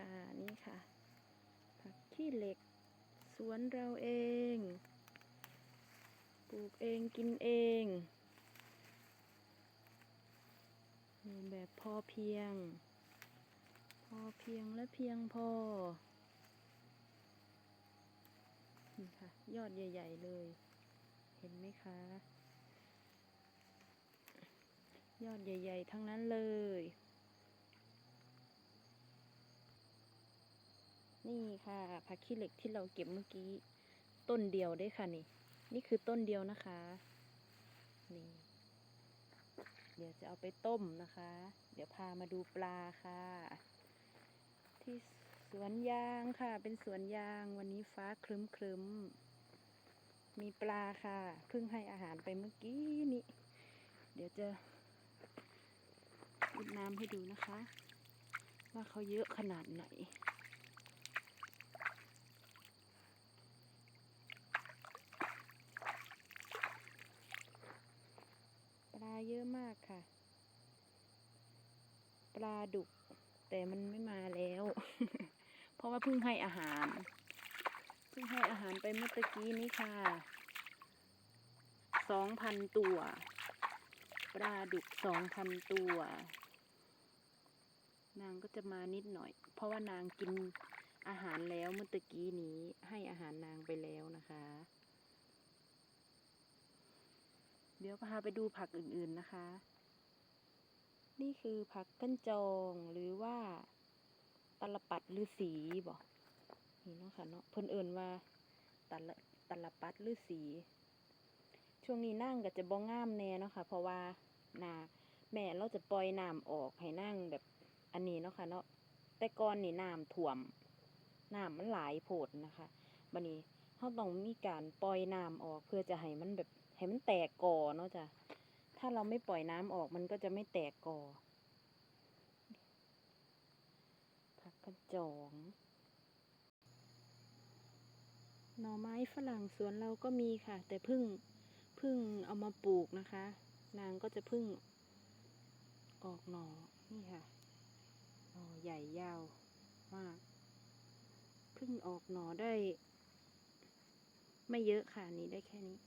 ค่ะนี่ค่ะ ผักขี้เหล็ก สวนเราเอง ปลูกเองกินเองอยู่แบบพอเพียง พอเพียงและเพียงพอนี่ค่ะ ยอดใหญ่ ๆ เลย เห็นไหมคะ ยอดใหญ่ ๆ ทั้งนั้นเลย นี่ค่ะผักขี้เหล็กที่เราเก็บเมื่อกี้ ต้นเดียวได้ค่ะนี่ นี่คือต้นเดียวนะคะ นี่ เดี๋ยวจะเอาไปต้มนะคะ เดี๋ยวพามาดูปลาค่ะ ที่สวนยางค่ะ เป็นสวนยางวันนี้ฟ้าครึ้มครึ้มมีปลาค่ะเพิ่งให้อาหารไปเมื่อกี้นี้เดี๋ยวจะอุดน้ำให้ดูนะคะ ว่าเขาเยอะขนาดไหน ปลาเยอะมาก ค่ะ ปลาดุก แต่มันไม่มาแล้ว เพราะว่าเพิ่งให้อาหาร เพิ่งให้อาหารไปเมื่อตะกี้นี้ค่ะ สองพันตัว ปลาดุกสองพันตัว นางก็จะมานิดหน่อย เพราะว่านางกินอาหารแล้วเมื่อตะกี้นี้ให้อาหารนางไปแล้วนะคะ เดี๋ยวพาไปดูผักอื่นๆนะคะ นี่คือผักกั้นจองหรือว่าตลปัดฤาษีบอกนี่เนาะค่ะเนาะเพิ่นเอิ่นว่าตะละตลปัดฤาษีช่วงนี้นั่งก็จะบ่งามแน่เนาะค่ะ เพราะว่านาแม่เราจะปล่อยน้ำออกให้นั่งแบบอันนี้เนาะค่ะเนาะแต่ก่อนนี่น้ำท่วมน้ำมันหลายโพดนะคะบัดนี้เราต้องมีการปล่อยน้ำออกเพื่อจะให้มันแบบให้มันแตกก่อเนาะจ้ะ ถ้าเราไม่ปล่อยน้ำออกมันก็จะไม่แตกกอผักกระจองหน่อไม้ฝรั่งสวนเราก็มีค่ะ แต่พึ่งพึ่งเอามาปลูกนะคะ นางก็จะพึ่งออกหน่อนี่ค่ะหน่อใหญ่ยาวมากพึ่งออกหน่อได้ ไม่เยอะค่ะนี่ได้แค่นี้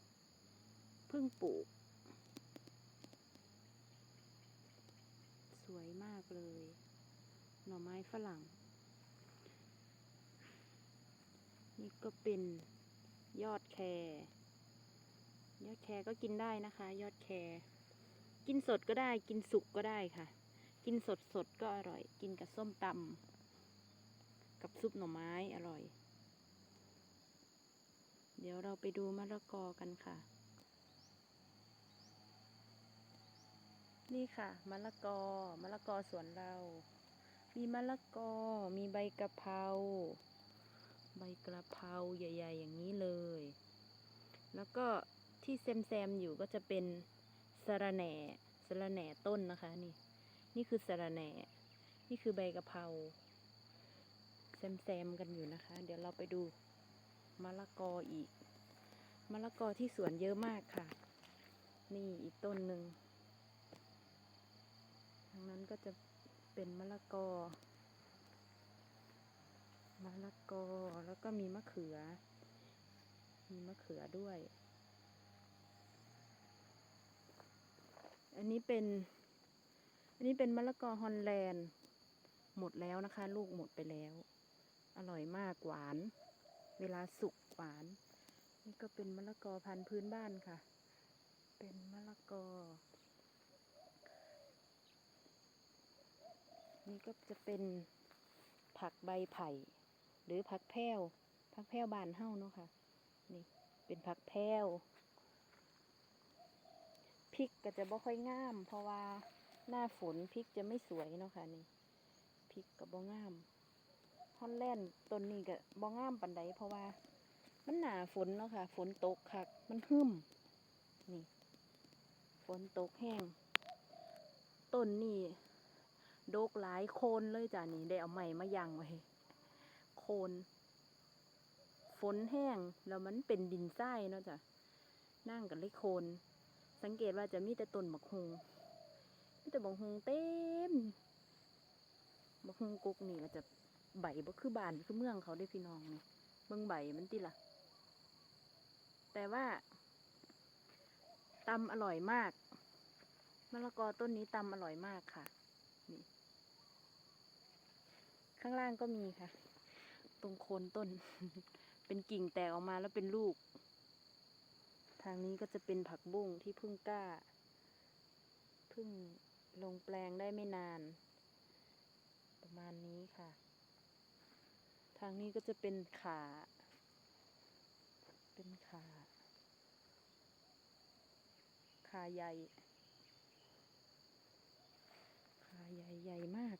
พิ่งปลูก สวยมากเลย หน่อไม้ฝรั่ง นี่ก็เป็นยอดแครยอดแครก็กินได้นะคะ ยอดแครกินสดก็ได้ กินสุกก็ได้ค่ะ กินสดสดก็อร่อย กินกับส้มตำกับซุปหน่อไม้อร่อย เดี๋ยวเราไปดูมะละกอกันค่ะ นี่ค่ะมะละกอมะละกอสวนเรา มีมะละกอ มีใบกะเพราใบกระเพราใหญ่ ๆ อย่างนี้เลย แล้วก็ที่แซมๆอยู่ก็จะเป็นสระแหน่สระแหน่ต้นนะคะ นี่ นี่คือสระแหน่ นี่คือใบกะเพราแซมๆกันอยู่นะคะ เดี๋ยวเราไปดูมะละกออีกมะละกอที่สวนเยอะมากค่ะ นี่อีกต้นหนึ่งางนั้นก็จะเป็นมะละกอ มะละกอ แล้วก็มีมะเขือ มีมะเขือด้วย อันนี้เป็น อันนี้เป็นมะละกอฮอลแลนด์ หมดแล้วนะคะ ลูกหมดไปแล้ว อร่อยมากหวาน เวลาสุกหวาน นี่ก็เป็นมะละกอพันธุ์พื้นบ้านค่ะ เป็นมะละกอ นี่ก็จะเป็นผักใบไผ่ หรือผักแพรวผักแพรวบานเฮ้าเนาะค่ะ นี่เป็นผักแพรวพริกก็จะบ่ค่อยงาม เพราะว่าหน้าฝนพริกจะไม่สวยเนาะค่ะนี่พริกก็บ่งามฮอนแลนด์ต้นนี้ก็บ่งามปันใดเพราะว่า มันหนาฝนเนาะค่ะ ฝนตกคักมันหึมนี่ ฝนตกแห้งต้นนี่ ดกหลายโคนเลยจ้ะนี่ได้เอาใหม่มายังไว้โคนฝนแห้งแล้วมันเป็นดินทรายเนาะจ้ะนั่งกันเลยโคน สังเกตว่าจะมีแต่ต้นบักฮงมีแต่บักฮงเต็มบักฮงกุกนี่ก็จะใบบ่คือบานคือเมืองเขาได้พี่น้องนี่เบิ่งใบมันติล่ะ แต่ว่าตำอร่อยมากมะละกอต้นนี้ตำอร่อยมากค่ะ นี่ ข้างล่างก็มีค่ะ ตรงโคนต้น เป็นกิ่งแตกออกมาแล้วเป็นลูก ทางนี้ก็จะเป็นผักบุ้งที่เพิ่งกล้าเพิ่งลงแปลงได้ไม่นาน ประมาณนี้ค่ะ ทางนี้ก็จะเป็นขา เป็นขาขาใหญ่ขาใหญ่ใหญ่มาก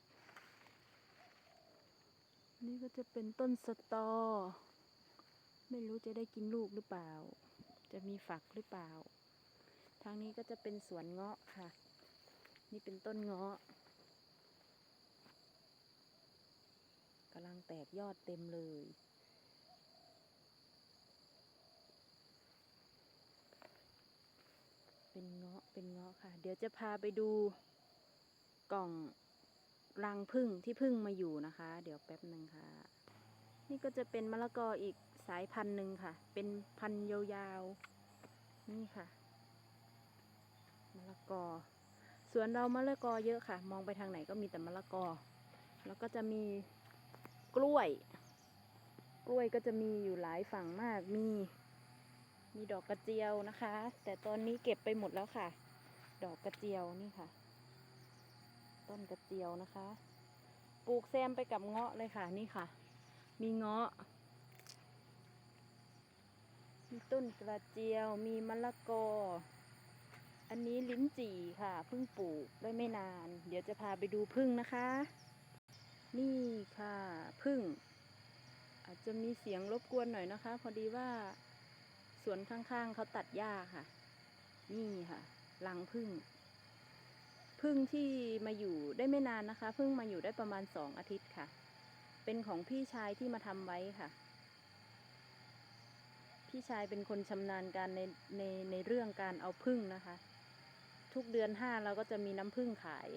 นี่ก็จะเป็นต้นสตอ ไม่รู้จะได้กินลูกหรือเปล่า จะมีฝักหรือเปล่า ทางนี้ก็จะเป็นสวนเงาะค่ะ นี่เป็นต้นเงาะกำลังแตกยอดเต็มเลย เป็นเงาะเป็นเงาะค่ะ เดี๋ยวจะพาไปดูกล่อง รังพึ่งที่พึ่งมาอยู่นะคะ เดี๋ยวแป๊บหนึ่งค่ะ นี่ก็จะเป็นมะละกออีกสายพันธุ์หนึ่งค่ะ เป็นพันธุ์ยาวๆนี่ค่ะมะละกอสวนเรามะละกอเยอะค่ะ มองไปทางไหนก็มีแต่มะละกอ แล้วก็จะมีกล้วย กล้วยก็จะมีอยู่หลายฝั่งมากมี มีดอกกระเจียวนะคะ แต่ตอนนี้เก็บไปหมดแล้วค่ะ ดอกกระเจียวนี่ค่ะ ต้นกระเจียวนะคะ ปลูกแซมไปกับเงาะเลยค่ะ นี่ค่ะ มีเงาะ มีต้นกระเจียว มีมะละกอ อันนี้ลิ้นจี่ค่ะเพิ่งปลูกได้ไม่นาน เดี๋ยวจะพาไปดูพึ่งนะคะ นี่ค่ะพึ่ง อาจจะมีเสียงรบกวนหน่อยนะคะ พอดีว่าสวนข้างๆเขาตัดหญ้าค่ะ นี่ค่ะรังพึ่ง พึ่งที่มาอยู่ได้ไม่นานนะคะเพิ่งมาอยู่ได้ประมาณสองอาทิตย์ค่ะ เป็นของพี่ชายที่มาทำไว้ค่ะ พี่ชายเป็นคนชำนาญการในในในเรื่องการเอาพึ่งนะคะ ทุกเดือนห้าเราก็จะมีน้ำพึ่งขาย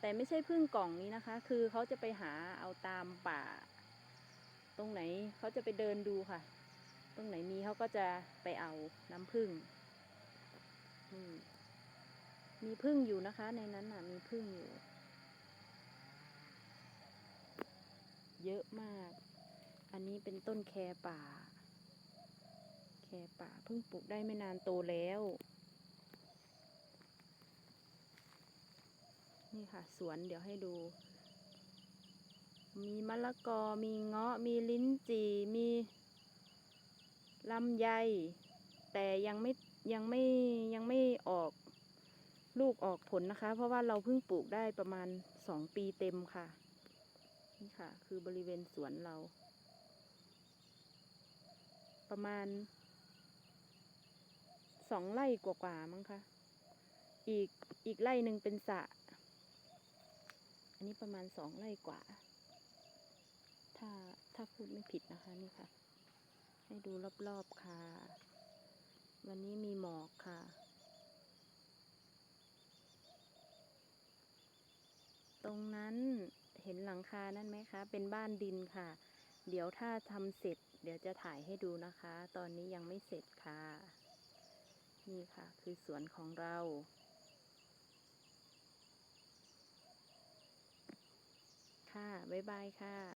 แต่ไม่ใช่พึ่งกล่องนี้นะคะ คือเขาจะไปหาเอาตามป่า ตรงไหนเขาจะไปเดินดูค่ะ ตรงไหนมีเขาก็จะไปเอาน้ำพึ่งอืม มีพึ่งอยู่นะคะ ในนั้นน่ะ มีพึ่งอยู่ เยอะมาก อันนี้เป็นต้นแคป่า แคป่าเพิ่งปลูกได้ไม่นานโตแล้ว นี่ค่ะ สวนเดี๋ยวให้ดู มีมะละกอ มีเงาะ มีลิ้นจี่ มีลำไย แต่ยังไม่ยังไม่ยังไม่ออก ลูกออกผลนะคะ เพราะว่าเราเพิ่งปลูกได้ประมาณสองปีเต็มค่ะ นี่ค่ะ คือบริเวณสวนเรา ประมาณสองไร่กว่าๆมั้งคะอีกอีกไร่หนึ่งเป็นสระอันนี้ประมาณสองไร่กว่า ถ้าถ้าพูดไม่ผิดนะคะนี่ค่ะ ให้ดูรอบๆค่ะ วันนี้มีหมอกค่ะ รงนั้นเห็นหลังคานั่นไหมคะ เป็นบ้านดินค่ะ เดี๋ยวถ้าทำเสร็จ เดี๋ยวจะถ่ายให้ดูนะคะ ตอนนี้ยังไม่เสร็จค่ะ นี่ค่ะ คือสวนของเราค่ะ บ๊ายบายค่ะ